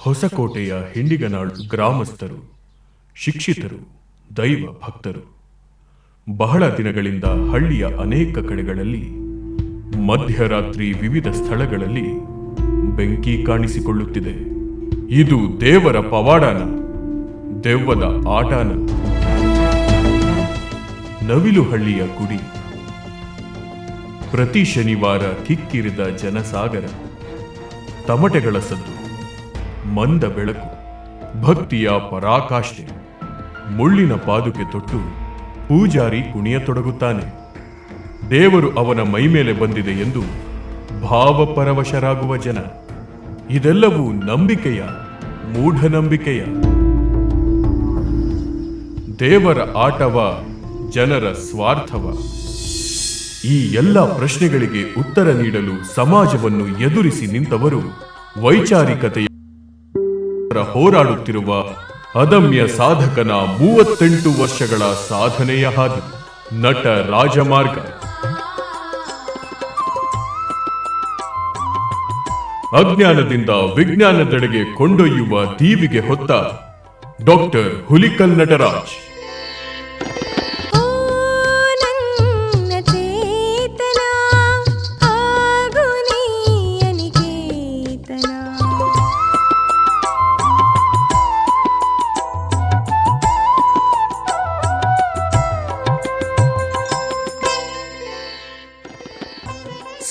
ಹೊಸಕೋಟೆಯ ಹಿಂಡಿಗನಾಳು ಗ್ರಾಮಸ್ಥರು, ಶಿಕ್ಷಿತರು, ದೈವ ಭಕ್ತರು. ಬಹಳ ದಿನಗಳಿಂದ ಹಳ್ಳಿಯ ಅನೇಕ ಕಡೆಗಳಲ್ಲಿ, ಮಧ್ಯರಾತ್ರಿ ವಿವಿಧ ಸ್ಥಳಗಳಲ್ಲಿ ಬೆಂಕಿ ಕಾಣಿಸಿಕೊಳ್ಳುತ್ತಿದೆ. ಇದು ದೇವರ ಪವಾಡನ, ದೆವ್ವದ ಆಟನ. ನವಿಲುಹಳ್ಳಿಯ ಗುಡಿ. ಪ್ರತಿ ಶನಿವಾರ ಕಿಕ್ಕಿರಿದ ಜನಸಾಗರ. ತಮಟೆಗಳ ಸದ್ದು. ಮಂದ ಬೆಳಕು. ಭಕ್ತಿಯ ಪರಾಕಾಷ್ಠೆ. ಮುಳ್ಳಿನ ಪಾದುಕೆ ತೊಟ್ಟು. ಪೂಜಾರಿ ಕುಣಿಯತೊಡಗುತ್ತಾನೆ. ದೇವರು ಅವನ ಮೈಮೇಲೆ ಬಂದಿದೆ ಎಂದು ಭಾವಪರವಶರಾಗುವ ಜನ. ಇದೆಲ್ಲವೂ ನಂಬಿಕೆಯ, ಮೂಢನಂಬಿಕೆಯ. ದೇವರ ಆಟವ ಜನರ ಸ್ವಾರ್ಥವ. ಈ ಎಲ್ಲ ಪ್ರಶ್ನೆಗಳಿಗೆ ಉತ್ತರ ನೀಡಲು ಸಮಾಜವನ್ನು ಎದುರಿಸಿ ನಿಂತವರು ವೈಚಾರಿಕತೆಯ ಹೋರಾಡುತ್ತಿರುವ ಅದಮ್ಯ ಸಾಧಕನ ಮೂವತ್ತೆಂಟು ವರ್ಷಗಳ ಸಾಧನೆಯ ಹಾದಿ, ನಟ ರಾಜಮಾರ್ಗ. ಅಜ್ಞಾನದಿಂದ ವಿಜ್ಞಾನದೆಡೆಗೆ ಕೊಂಡೊಯ್ಯುವ ದೀವಿಗೆ ಹೊತ್ತ ಡಾಕ್ಟರ್ ಹುಲಿಕಲ್ ನಟರಾಜ್.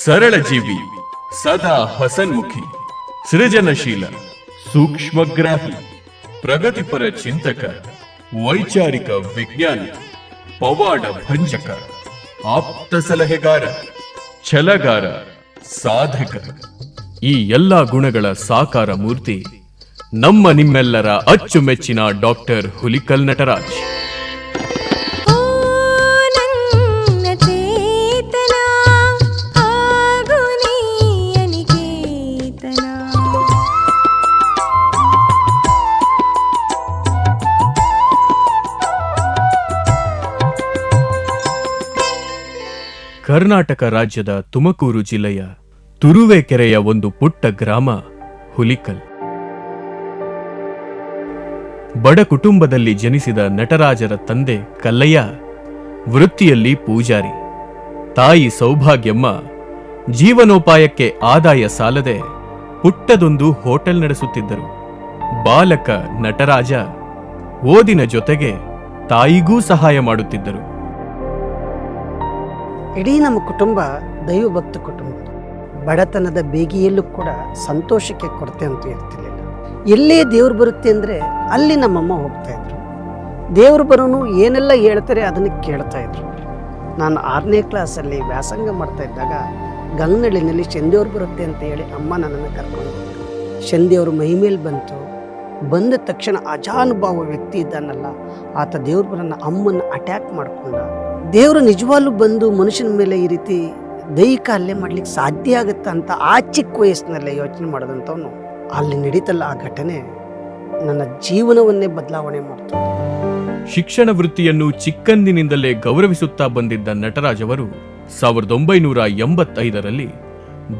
ಸರಳ ಜೀವಿ ಸದಾ ಹಸನ್ಮುಖಿ, ಸೃಜನಶೀಲ, ಸೂಕ್ಷ್ಮಗ್ರಾಹಿ, ಪ್ರಗತಿಪರ ಚಿಂತಕ, ವೈಚಾರಿಕ ವಿಜ್ಞಾನಿ, ಪವಾಡ ಭಂಜಕ, ಆಪ್ತ ಸಲಹೆಗಾರ, ಛಲಗಾರ, ಸಾಧಕ. ಈ ಎಲ್ಲ ಗುಣಗಳ ಸಾಕಾರ ಮೂರ್ತಿ ನಮ್ಮ ನಿಮ್ಮೆಲ್ಲರ ಅಚ್ಚುಮೆಚ್ಚಿನ ಡಾಕ್ಟರ್ ಹುಲಿಕಲ್ ನಟರಾಜ್. ಕರ್ನಾಟಕ ರಾಜ್ಯದ ತುಮಕೂರು ಜಿಲ್ಲೆಯ ತುರುವೇಕೆರೆಯ ಒಂದು ಪುಟ್ಟ ಗ್ರಾಮ, ಹುಲಿಕಲ್. ಬಡ ಕುಟುಂಬದಲ್ಲಿ ಜನಿಸಿದ ನಟರಾಜರ ತಂದೆ ಕಲ್ಲಯ್ಯ, ವೃತ್ತಿಯಲ್ಲಿ ಪೂಜಾರಿ. ತಾಯಿ ಸೌಭಾಗ್ಯಮ್ಮ, ಜೀವನೋಪಾಯಕ್ಕೆ ಆದಾಯ ಸಾಲದೆ ಪುಟ್ಟದೊಂದು ಹೋಟೆಲ್ ನಡೆಸುತ್ತಿದ್ದರು. ಬಾಲಕ ನಟರಾಜ, ಓದಿನ ಜೊತೆಗೆ ತಾಯಿಗೂ ಸಹಾಯ ಮಾಡುತ್ತಿದ್ದರು. ಇಡೀ ನಮ್ಮ ಕುಟುಂಬ ದೈವಭಕ್ತ ಕುಟುಂಬ. ಬಡತನದ ಬೇಗಿಯಲ್ಲೂ ಕೂಡ ಸಂತೋಷಕ್ಕೆ ಕೊರತೆ ಅಂತೂ ಇರ್ತಿರ್ಲಿಲ್ಲ. ಎಲ್ಲೇ ದೇವ್ರು ಬರುತ್ತೆ ಅಂದರೆ ಅಲ್ಲಿ ನಮ್ಮಮ್ಮ ಹೋಗ್ತಾ ಇದ್ರು. ದೇವ್ರು ಬರೋನು ಏನೆಲ್ಲ ಹೇಳ್ತಾರೆ ಅದನ್ನು ಕೇಳ್ತಾ ಇದ್ರು. ನಾನು ಆರನೇ ಕ್ಲಾಸಲ್ಲಿ ವ್ಯಾಸಂಗ ಮಾಡ್ತಾ ಇದ್ದಾಗ ಗಂಗನಳ್ಳಿನಲ್ಲಿ ಶಂದೇವ್ರು ಬರುತ್ತೆ ಅಂತ ಹೇಳಿ ಅಮ್ಮ ನನ್ನನ್ನು ಕರ್ಕೊಂಡು ಶಂದೇವ್ರು ಮೈ ಮೇಲೆ ಬಂತು. ಬಂದ ತಕ್ಷಣ ಅಜಾನುಭಾವ ವ್ಯಕ್ತಿ ಇದ್ದಾನಲ್ಲ, ಆತ ದೇವ್ರ ಬರನ್ನ ಅಮ್ಮನ ಅಟ್ಯಾಕ್ ಮಾಡ್ಕೊಂಡ. ದೇವರು ನಿಜವಾಗ್ಲೂ ಬಂದು ಮನುಷ್ಯನ ಮೇಲೆ ಈ ರೀತಿ ದೈಹಿಕ ಹಲ್ಲೆ ಮಾಡ್ಲಿಕ್ಕೆ ಸಾಧ್ಯ ಆಗುತ್ತೆ ಅಂತ ಆ ಚಿಕ್ಕ ವಯಸ್ಸಿನಲ್ಲೇ ಯೋಚನೆ ಮಾಡಿದಂಥವನು. ಅಲ್ಲಿ ನಡೀತಲ್ಲ ಆ ಘಟನೆ, ನನ್ನ ಜೀವನವನ್ನೇ ಬದಲಾವಣೆ ಮಾಡ್ತು. ಶಿಕ್ಷಣ ವೃತ್ತಿಯನ್ನು ಚಿಕ್ಕಂದಿನಿಂದಲೇ ಗೌರವಿಸುತ್ತಾ ಬಂದಿದ್ದ ನಟರಾಜ್ ಅವರು ಸಾವಿರದ ಒಂಬೈನೂರ ಎಂಬತ್ತೈದರಲ್ಲಿ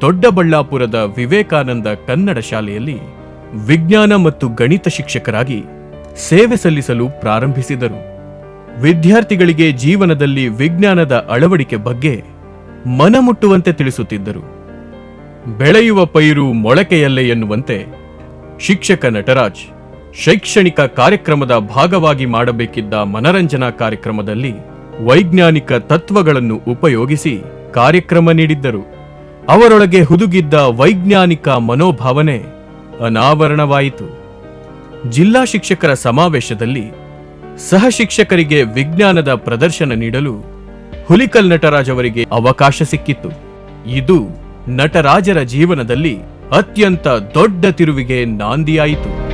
ದೊಡ್ಡಬಳ್ಳಾಪುರದ ವಿವೇಕಾನಂದ ಕನ್ನಡ ಶಾಲೆಯಲ್ಲಿ ವಿಜ್ಞಾನ ಮತ್ತು ಗಣಿತ ಶಿಕ್ಷಕರಾಗಿ ಸೇವೆ ಸಲ್ಲಿಸಲು ಪ್ರಾರಂಭಿಸಿದರು. ವಿದ್ಯಾರ್ಥಿಗಳಿಗೆ ಜೀವನದಲ್ಲಿ ವಿಜ್ಞಾನದ ಅಳವಡಿಕೆ ಬಗ್ಗೆ ಮನಮುಟ್ಟುವಂತೆ ತಿಳಿಸುತ್ತಿದ್ದರು. ಬೆಳೆಯುವ ಪೈರು ಮೊಳಕೆಯಲ್ಲೇ ಎನ್ನುವಂತೆ ಶಿಕ್ಷಕ ನಟರಾಜ್ ಶೈಕ್ಷಣಿಕ ಕಾರ್ಯಕ್ರಮದ ಭಾಗವಾಗಿ ಮಾಡಬೇಕಿದ್ದ ಮನರಂಜನಾ ಕಾರ್ಯಕ್ರಮದಲ್ಲಿ ವೈಜ್ಞಾನಿಕ ತತ್ವಗಳನ್ನು ಉಪಯೋಗಿಸಿ ಕಾರ್ಯಕ್ರಮ ನೀಡಿದ್ದರು. ಅವರೊಳಗೆ ಹುದುಗಿದ್ದ ವೈಜ್ಞಾನಿಕ ಮನೋಭಾವನೆ ಅನಾವರಣವಾಯಿತು. ಜಿಲ್ಲಾ ಶಿಕ್ಷಕರ ಸಮಾವೇಶದಲ್ಲಿ ಸಹ ಶಿಕ್ಷಕರಿಗೆ ವಿಜ್ಞಾನದ ಪ್ರದರ್ಶನ ನೀಡಲು ಹುಲಿಕಲ್ ನಟರಾಜ್ ಅವರಿಗೆ ಅವಕಾಶ ಸಿಕ್ಕಿತ್ತು. ಇದು ನಟರಾಜರ ಜೀವನದಲ್ಲಿ ಅತ್ಯಂತ ದೊಡ್ಡ ತಿರುವಿಗೆ ನಾಂದಿಯಾಯಿತು.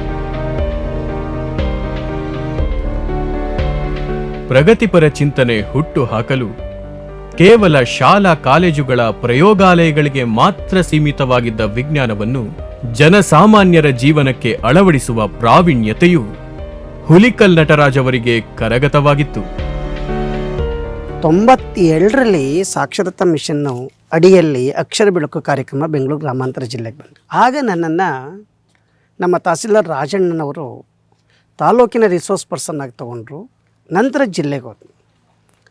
ಪ್ರಗತಿಪರ ಚಿಂತನೆ ಹುಟ್ಟು ಹಾಕಲು ಕೇವಲ ಶಾಲಾ ಕಾಲೇಜುಗಳ ಪ್ರಯೋಗಾಲಯಗಳಿಗೆ ಮಾತ್ರ ಸೀಮಿತವಾಗಿದ್ದ ವಿಜ್ಞಾನವನ್ನು ಜನಸಾಮಾನ್ಯರ ಜೀವನಕ್ಕೆ ಅಳವಡಿಸುವ ಪ್ರಾವೀಣ್ಯತೆಯು ಹುಲಿಕಲ್ ನಟರಾಜ್ ಅವರಿಗೆ ಕರಗತವಾಗಿತ್ತು. ತೊಂಬತ್ತೇಳರಲ್ಲಿ ಸಾಕ್ಷರತಾ ಮಿಷನ್ ಅಡಿಯಲ್ಲಿ ಅಕ್ಷರ ಬೆಳಕು ಕಾರ್ಯಕ್ರಮ ಬೆಂಗಳೂರು ಗ್ರಾಮಾಂತರ ಜಿಲ್ಲೆಗೆ ಬಂತು. ಆಗ ನನ್ನನ್ನು ನಮ್ಮ ತಹಸೀಲ್ದಾರ್ ರಾಜಣ್ಣನವರು ತಾಲೂಕಿನ ರಿಸೋರ್ಸ್ ಪರ್ಸನ್ ಆಗಿ ತೊಗೊಂಡ್ರು. ನಂತರ ಜಿಲ್ಲೆಗೆ ಹೋದ್ವಿ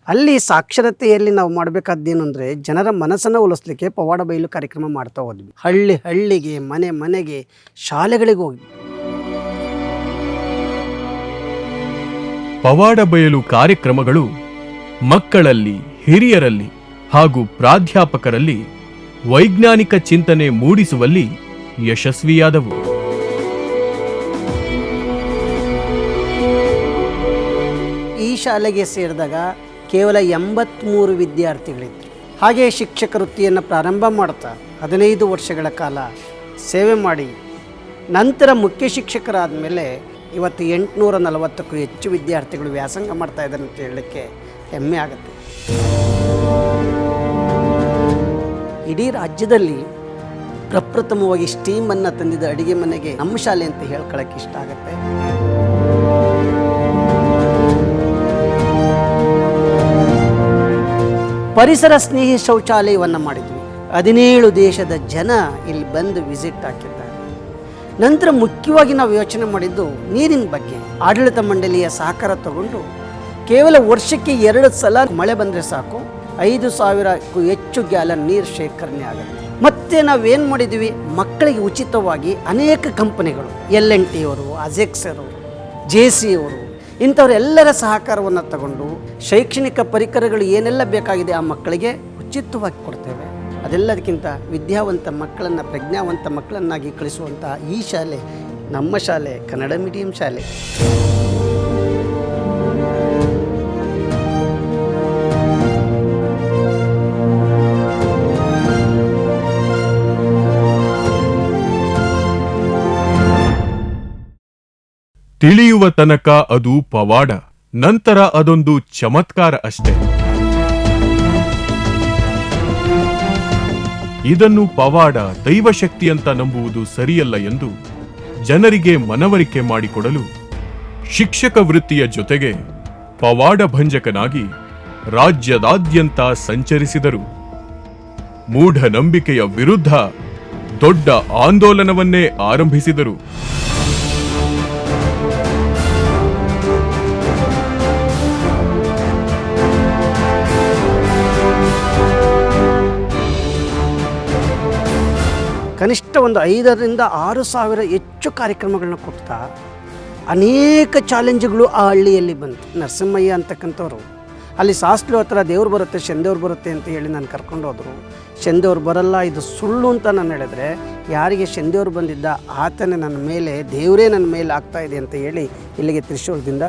ಅಲ್ಲಿ ಸಾಕ್ಷರತೆಯಲ್ಲಿ ನಾವು ಮಾಡಬೇಕಾದ್ದೇನು ಅಂದರೆ ಜನರ ಮನಸ್ಸನ್ನು ಉಳಿಸ್ಲಿಕ್ಕೆ ಪವಾಡ ಬಯಲು ಕಾರ್ಯಕ್ರಮ ಮಾಡ್ತಾ ಹೋದ್ವಿ. ಹಳ್ಳಿ ಹಳ್ಳಿಗೆ, ಮನೆ ಮನೆಗೆ, ಶಾಲೆಗಳಿಗೆ ಹೋದ್ವಿ. ಪವಾಡ ಬಯಲು ಕಾರ್ಯಕ್ರಮಗಳು ಮಕ್ಕಳಲ್ಲಿ, ಹಿರಿಯರಲ್ಲಿ ಹಾಗೂ ಪ್ರಾಧ್ಯಾಪಕರಲ್ಲಿ ವೈಜ್ಞಾನಿಕ ಚಿಂತನೆ ಮೂಡಿಸುವಲ್ಲಿ ಯಶಸ್ವಿಯಾದವು. ಈ ಶಾಲೆಗೆ ಸೇರಿದಾಗ ಕೇವಲ ಎಂಬತ್ತ್ಮೂರು ವಿದ್ಯಾರ್ಥಿಗಳಿದ್ದರು. ಹಾಗೆ ಶಿಕ್ಷಕ ವೃತ್ತಿಯನ್ನು ಪ್ರಾರಂಭ ಮಾಡ್ತಾ ಹದಿನೈದು ವರ್ಷಗಳ ಕಾಲ ಸೇವೆ ಮಾಡಿ ನಂತರ ಮುಖ್ಯ ಶಿಕ್ಷಕರಾದ ಮೇಲೆ ಇವತ್ತು ಎಂಟುನೂರ ನಲವತ್ತಕ್ಕೂ ಹೆಚ್ಚು ವಿದ್ಯಾರ್ಥಿಗಳು ವ್ಯಾಸಂಗ ಮಾಡ್ತಾ ಇದ್ದಾರೆ ಅಂತ ಹೇಳಲಿಕ್ಕೆ ಹೆಮ್ಮೆ ಆಗುತ್ತೆ. ಇಡೀ ರಾಜ್ಯದಲ್ಲಿ ಪ್ರಪ್ರಥಮವಾಗಿ ಸ್ಟೀಮನ್ನು ತಂದಿದ್ದ ಅಡುಗೆ ಮನೆಗೆ ನಮ್ಮ ಶಾಲೆ ಅಂತ ಹೇಳ್ಕೊಳಕ್ಕೆ ಇಷ್ಟ ಆಗುತ್ತೆ. ಪರಿಸರ ಸ್ನೇಹಿ ಶೌಚಾಲಯವನ್ನು ಮಾಡಿದ್ವಿ. ಹದಿನೇಳು ದೇಶದ ಜನ ಇಲ್ಲಿ ಬಂದು ವಿಸಿಟ್ ಹಾಕಿದ್ದಾರೆ. ನಂತರ ಮುಖ್ಯವಾಗಿ ನಾವು ಯೋಚನೆ ಮಾಡಿದ್ದು ನೀರಿನ ಬಗ್ಗೆ. ಆಡಳಿತ ಮಂಡಳಿಯ ಸಹಕಾರ ತಗೊಂಡು ಕೇವಲ ವರ್ಷಕ್ಕೆ ಎರಡು ಸಲ ಮಳೆ ಬಂದರೆ ಸಾಕು. ಐದು ಸಾವಿರಕ್ಕೂ ಹೆಚ್ಚು ಗ್ಯಾಲನ್ ನೀರು ಶೇಖರಣೆ ಆಗುತ್ತೆ. ಮತ್ತೆ ನಾವೇನು ಮಾಡಿದ್ವಿ? ಮಕ್ಕಳಿಗೆ ಉಚಿತವಾಗಿ ಅನೇಕ ಕಂಪನಿಗಳು, ಎಲ್ ಎನ್ ಟಿ ಅವರು ಅಜೆಕ್ಸರು, ಜೆ ಸಿ ಅವರು ಇಂಥವರೆಲ್ಲರ ಸಹಕಾರವನ್ನು ತಗೊಂಡು ಶೈಕ್ಷಣಿಕ ಪರಿಕರಗಳು ಏನೆಲ್ಲ ಬೇಕಾಗಿದೆ ಆ ಮಕ್ಕಳಿಗೆ ಉಚಿತವಾಗಿ ಕೊಡ್ತೇವೆ. ಅದೆಲ್ಲದಕ್ಕಿಂತ ವಿದ್ಯಾವಂತ ಮಕ್ಕಳನ್ನು, ಪ್ರಜ್ಞಾವಂತ ಮಕ್ಕಳನ್ನಾಗಿ ಕಳಿಸುವಂಥ ಈ ಶಾಲೆ, ನಮ್ಮ ಶಾಲೆ, ಕನ್ನಡ ಮೀಡಿಯಂ ಶಾಲೆ. ತಿಳಿಯುವ ತನಕ ಅದು ಪವಾಡ, ನಂತರ ಅದೊಂದು ಚಮತ್ಕಾರ ಅಷ್ಟೇ. ಇದನ್ನು ಪವಾಡ ದೈವಶಕ್ತಿ ಅಂತ ನಂಬುವುದು ಸರಿಯಲ್ಲ ಎಂದು ಜನರಿಗೆ ಮನವರಿಕೆ ಮಾಡಿಕೊಡಲು ಶಿಕ್ಷಕ ವೃತ್ತಿಯ ಜೊತೆಗೆ ಪವಾಡ ಭಂಜಕನಾಗಿ ರಾಜ್ಯದಾದ್ಯಂತ ಸಂಚರಿಸಿದರು. ಮೂಢನಂಬಿಕೆಯ ವಿರುದ್ಧ ದೊಡ್ಡ ಆಂದೋಲನವನ್ನೇ ಆರಂಭಿಸಿದರು. ಕನಿಷ್ಠ ಒಂದು ಐದರಿಂದ ಆರು ಸಾವಿರ ಹೆಚ್ಚು ಕಾರ್ಯಕ್ರಮಗಳನ್ನ ಕೊಡ್ತಾ ಅನೇಕ ಚಾಲೆಂಜ್ಗಳು ಆ ಹಳ್ಳಿಯಲ್ಲಿ ಬಂತು. ನರಸಿಂಹಯ್ಯ ಅಂತಕ್ಕಂಥವ್ರು. ಅಲ್ಲಿ ಸಾಸ್ಲು ಹತ್ರ ದೇವ್ರು ಬರುತ್ತೆ ಶಂದೇವ್ರು ಬರುತ್ತೆ ಅಂತ ಹೇಳಿ ನಾನು ಕರ್ಕೊಂಡು ಹೋದರು. ಶಂದೇವ್ರು ಬರಲ್ಲ, ಇದು ಸುಳ್ಳು ಅಂತ ನಾನು ಹೇಳಿದ್ರೆ, ಯಾರಿಗೆ ಶಂದೇವ್ರು ಬಂದಿದ್ದ ಆತನೇ ನನ್ನ ಮೇಲೆ, ದೇವರೇ ನನ್ನ ಮೇಲೆ ಆಗ್ತಾ ಇದೆ ಅಂತ ಹೇಳಿ ಇಲ್ಲಿಗೆ ತ್ರಿಶೂಲದಿಂದ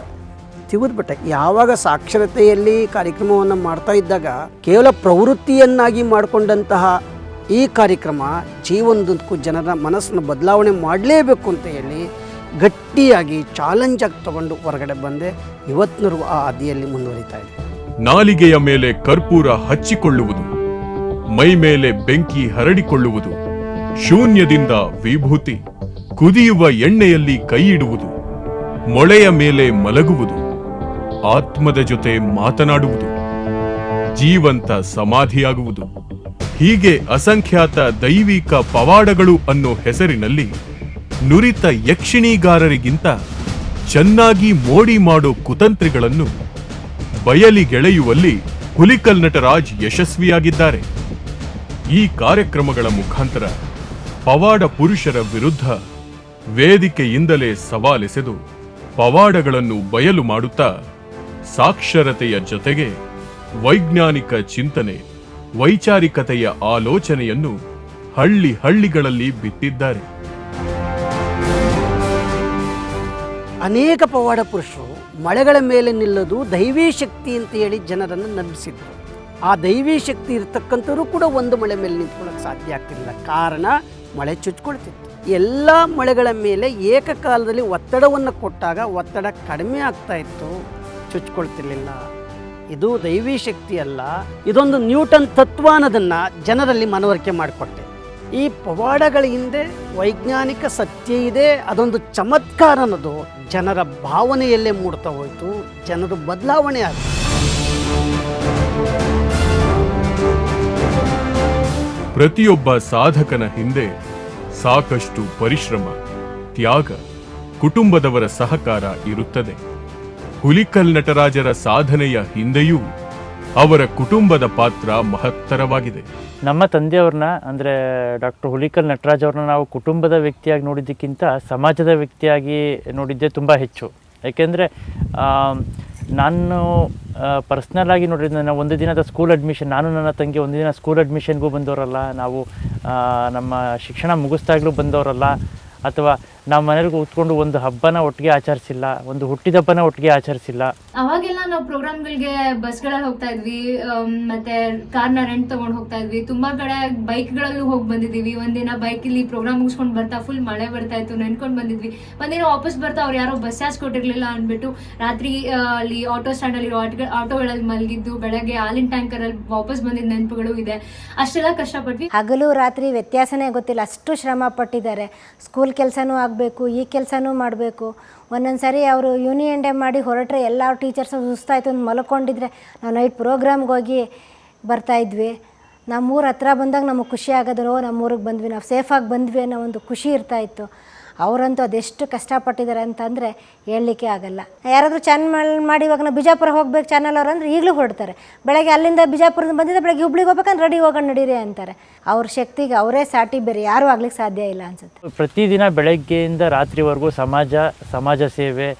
ತಿವಿದ್ಬಿಟ್ಟೆ. ಯಾವಾಗ ಸಾಕ್ಷರತೆಯಲ್ಲಿ ಕಾರ್ಯಕ್ರಮವನ್ನು ಮಾಡ್ತಾ ಇದ್ದಾಗ ಕೇವಲ ಪ್ರವೃತ್ತಿಯನ್ನಾಗಿ ಮಾಡಿಕೊಂಡಂತಹ ಈ ಕಾರ್ಯಕ್ರಮ ಜೀವನದಕ್ಕೂ ಜನರ ಮನಸ್ಸನ್ನು ಬದಲಾವಣೆ ಮಾಡಲೇಬೇಕು ಅಂತ ಹೇಳಿ ಗಟ್ಟಿಯಾಗಿ ಚಾಲೆಂಜ್ ಆಗಿ ತಗೊಂಡು ಹೊರಗಡೆ ಬಂದೆ. ಇವತ್ತಿನ ಆ ಹಾದಿಯಲ್ಲಿ ಮುಂದುವರಿತಾ ಇದೆ. ನಾಲಿಗೆಯ ಮೇಲೆ ಕರ್ಪೂರ ಹಚ್ಚಿಕೊಳ್ಳುವುದು, ಮೈ ಮೇಲೆ ಬೆಂಕಿ ಹರಡಿಕೊಳ್ಳುವುದು, ಶೂನ್ಯದಿಂದ ವಿಭೂತಿ, ಕುದಿಯುವ ಎಣ್ಣೆಯಲ್ಲಿ ಕೈಯಿಡುವುದು ಮೊಳೆಯ ಮೇಲೆ ಮಲಗುವುದು, ಆತ್ಮದ ಜೊತೆ ಮಾತನಾಡುವುದು, ಜೀವಂತ ಸಮಾಧಿಯಾಗುವುದು. ಹೀಗೆ ಅಸಂಖ್ಯಾತ ದೈವಿಕ ಪವಾಡಗಳು ಅನ್ನೋ ಹೆಸರಿನಲ್ಲಿ ನುರಿತ ಯಕ್ಷಿಣಿಗಾರರಿಗಿಂತ ಚೆನ್ನಾಗಿ ಮೋಡಿ ಮಾಡೋ ಕುತಂತ್ರಿಗಳನ್ನು ಬಯಲಿಗೆಳೆಯುವಲ್ಲಿ ಹುಲಿಕಲ್ ನಟರಾಜ್ ಯಶಸ್ವಿಯಾಗಿದ್ದಾರೆ. ಈ ಕಾರ್ಯಕ್ರಮಗಳ ಮುಖಾಂತರ ಪವಾಡ ಪುರುಷರ ವಿರುದ್ಧ ವೇದಿಕೆಯಿಂದಲೇ ಸವಾಲೆಸೆದು ಪವಾಡಗಳನ್ನು ಬಯಲು ಮಾಡುತ್ತಾ ಸಾಕ್ಷರತೆಯ ಜೊತೆಗೆ ವೈಜ್ಞಾನಿಕ ಚಿಂತನೆ ವೈಚಾರಿಕತೆಯ ಆಲೋಚನೆಯನ್ನು ಹಳ್ಳಿ ಹಳ್ಳಿಗಳಲ್ಲಿ ಬಿತ್ತಿದ್ದಾರೆ. ಅನೇಕ ಪವಾಡ ಪುರುಷರು ಮಳೆಗಳ ಮೇಲೆ ನಿಲ್ಲದು ದೈವೀ ಶಕ್ತಿ ಅಂತ ಹೇಳಿ ಜನರನ್ನು ನಂಬಿಸಿದ್ರು. ಆ ದೈವೀ ಶಕ್ತಿ ಇರತಕ್ಕಂಥವ್ರು ಕೂಡ ಒಂದು ಮಳೆ ಮೇಲೆ ನಿಂತ್ಕೊಳ್ಳೋಕೆ ಸಾಧ್ಯ ಆಗ್ತಿರಲಿಲ್ಲ. ಕಾರಣ ಮಳೆ ಚುಚ್ಕೊಳ್ತಿತ್ತು. ಎಲ್ಲ ಮಳೆಗಳ ಮೇಲೆ ಏಕಕಾಲದಲ್ಲಿ ಒತ್ತಡವನ್ನು ಕೊಟ್ಟಾಗ ಒತ್ತಡ ಕಡಿಮೆ ಆಗ್ತಾ ಇತ್ತು. ಚುಚ್ಕೊಳ್ತಿರ್ಲಿಲ್ಲ. ಇದು ದೈವಿ ಶಕ್ತಿ ಅಲ್ಲ, ಇದೊಂದು ನ್ಯೂಟನ್ ತತ್ವ ಅನ್ನೋದನ್ನು ಜನರಲ್ಲಿ ಮನವರಿಕೆ ಮಾಡಿಕೊಟ್ಟೆ. ಈ ಪವಾಡಗಳ ಹಿಂದೆ ವೈಜ್ಞಾನಿಕ ಸತ್ಯ ಇದೆ, ಅದೊಂದು ಚಮತ್ಕಾರ ಅನ್ನೋದು ಜನರ ಭಾವನೆಯಲ್ಲೇ ಮೂಡ್ತಾ ಹೋಯಿತು, ಜನರು ಬದಲಾವಣೆ ಆಗಿದೆ ಪ್ರತಿಯೊಬ್ಬ ಸಾಧಕನ ಹಿಂದೆ ಸಾಕಷ್ಟು ಪರಿಶ್ರಮ, ತ್ಯಾಗ, ಕುಟುಂಬದವರ ಸಹಕಾರ ಇರುತ್ತದೆ. ಹುಲಿಕಲ್ ನಟರಾಜರ ಸಾಧನೆಯ ಹಿಂದೆಯೂ ಅವರ ಕುಟುಂಬದ ಪಾತ್ರ ಮಹತ್ತರವಾಗಿದೆ. ನಮ್ಮ ತಂದೆಯವ್ರನ್ನ, ಅಂದರೆ ಡಾಕ್ಟರ್ ಹುಲಿಕಲ್ ನಟರಾಜ್ ಅವ್ರನ್ನ ನಾವು ಕುಟುಂಬದ ವ್ಯಕ್ತಿಯಾಗಿ ನೋಡಿದ್ದಕ್ಕಿಂತ ಸಮಾಜದ ವ್ಯಕ್ತಿಯಾಗಿ ನೋಡಿದ್ದೇ ತುಂಬ ಹೆಚ್ಚು. ಯಾಕೆಂದರೆ ನಾನು ಪರ್ಸ್ನಲ್ ಆಗಿ ನೋಡಿದ್ರೆ ನಾನು ಒಂದು ದಿನದ ಸ್ಕೂಲ್ ಅಡ್ಮಿಷನ್ ನಾನು ನನ್ನ ತಂಗಿ ಒಂದು ದಿನ ಸ್ಕೂಲ್ ಅಡ್ಮಿಷನ್ಗೂ ಬಂದವರಲ್ಲ, ನಾವು ನಮ್ಮ ಶಿಕ್ಷಣ ಮುಗಿಸ್ದಾಗಲೂ ಬಂದವರಲ್ಲ, ಅಥವಾ ನಾವು ಮನೇಲಿ ಕೂತ್ಕೊಂಡು ಒಂದು ಹಬ್ಬನ ಒಟ್ಟಿಗೆ ಆಚರಿಸಿಲ್ಲ ಒಂದು ಹುಟ್ಟಿದ ಹಬ್ಬನ ಒಟ್ಟಿಗೆ ಆಚರಿಸಿಲ್ಲ. ಅವಾಗೆಲ್ಲ ನಾವು ಪ್ರೋಗ್ರಾಮ್ಗಳಿಗೆ ಬಸ್ಗಳಲ್ಲಿ ಹೋಗ್ತಾ ಇದ್ವಿ ಮತ್ತೆ ಕಾರ್ನ ರೆಂಟ್ ತಗೊಂಡು ಹೋಗ್ತಾ ಇದ್ವಿ. ತುಂಬಾ ಕಡೆ ಬೈಕ್ಗಳಲ್ಲೂ ಹೋಗಿ ಬಂದಿದೀವಿ ಒಂದಿನ ಬೈಕ್ ಇಲ್ಲಿ ಪ್ರೋಗ್ರಾಮ್ ಮುಗಿಸ್ಕೊಂಡು ಬರ್ತಾ ಫುಲ್ ಮಳೆ ಬರ್ತಾ ಇತ್ತು ನೆನ್ಕೊಂಡು ಬಂದಿದ್ವಿ. ಒಂದಿನ ವಾಪಸ್ ಬರ್ತಾ ಅವ್ರು ಯಾರೋ ಬಸ್ ಚಾರ್ಜ್ ಕೊಟ್ಟಿರ್ಲಿಲ್ಲ ಅಂದ್ಬಿಟ್ಟು ರಾತ್ರಿ ಅಲ್ಲಿ ಆಟೋ ಸ್ಟ್ಯಾಂಡ್ ಅಲ್ಲಿ ಆಟೋಗಳಲ್ಲಿ ಮಲಗಿದ್ದು ಬೆಳಗ್ಗೆ ಹಾಲಿನ ಟ್ಯಾಂಕರ್ ಅಲ್ಲಿ ವಾಪಸ್ ಬಂದಿದ್ದ ನೆನಪುಗಳು ಇದೆ. ಅಷ್ಟೆಲ್ಲ ಕಷ್ಟಪಟ್ವಿ. ಹಗಲು ರಾತ್ರಿ ವ್ಯತ್ಯಾಸನೇ ಗೊತ್ತಿಲ್ಲ. ಅಷ್ಟು ಶ್ರಮ ಪಟ್ಟಿದ್ದಾರೆ. ಸ್ಕೂಲ್ ಕೆಲಸನೂ ಆಗಬೇಕು, ಈ ಕೆಲಸನೂ ಮಾಡಬೇಕು. ಒಂದೊಂದು ಸಾರಿ ಅವರು ಯೂನಿಯನ್ ಡೇ ಮಾಡಿ ಹೊರಟ್ರೆ ಎಲ್ಲ ಟೀಚರ್ಸು ಸುಸ್ತಾಯಿತು ಅಂತ ಮಲ್ಕೊಂಡಿದ್ರೆ ನಾವು ನೈಟ್ ಪ್ರೋಗ್ರಾಮ್ಗೆ ಹೋಗಿ ಬರ್ತಾಯಿದ್ವಿ ನಮ್ಮೂರ ಹತ್ರ ಬಂದಾಗ ನಮಗೆ ಖುಷಿ ಆಗೋದು ಓ ನಮ್ಮೂರಿಗೆ ಬಂದ್ವಿ, ನಾವು ಸೇಫಾಗಿ ಬಂದ್ವಿ ಅನ್ನೋ ಒಂದು ಖುಷಿ ಇರ್ತಾಯಿತ್ತು ಅವರಂತೂ ಅದೆಷ್ಟು ಕಷ್ಟಪಟ್ಟಿದ್ದಾರೆ ಅಂತಂದರೆ ಹೇಳಲಿಕ್ಕೆ ಆಗಲ್ಲ. ಯಾರಾದರೂ ಚಾನಲ್ ಮಾಡಿ ಇವಾಗ ನಾವು ಬಿಜಾಪುರ ಹೋಗ್ಬೇಕು ಚಾನಲ್ ಅವ್ರು ಅಂದರೆ ಈಗಲೂ ಹೊರಡ್ತಾರೆ. ಬೆಳಗ್ಗೆ ಅಲ್ಲಿಂದ ಬಿಜಾಪುರದಿಂದ ಬಂದಿದ್ದ ಬೆಳಗ್ಗೆ ಹುಬ್ಳಿಗೆ ಹೋಗ್ಬೇಕಂದ್ರೆ ರೆಡಿ ಹೋಗೋಣ ನಡೀರಿ ಅಂತಾರೆ. ಅವ್ರ ಶಕ್ತಿಗೆ ಅವರೇ ಸಾಟಿ ಬೇರೆ ಯಾರೂ ಆಗ್ಲಿಕ್ಕೆ ಸಾಧ್ಯ ಇಲ್ಲ ಅನ್ಸುತ್ತೆ. ಪ್ರತಿದಿನ ಬೆಳಗ್ಗೆಯಿಂದ ರಾತ್ರಿವರೆಗೂ ಸಮಾಜ ಸಮಾಜ ಸೇವೆ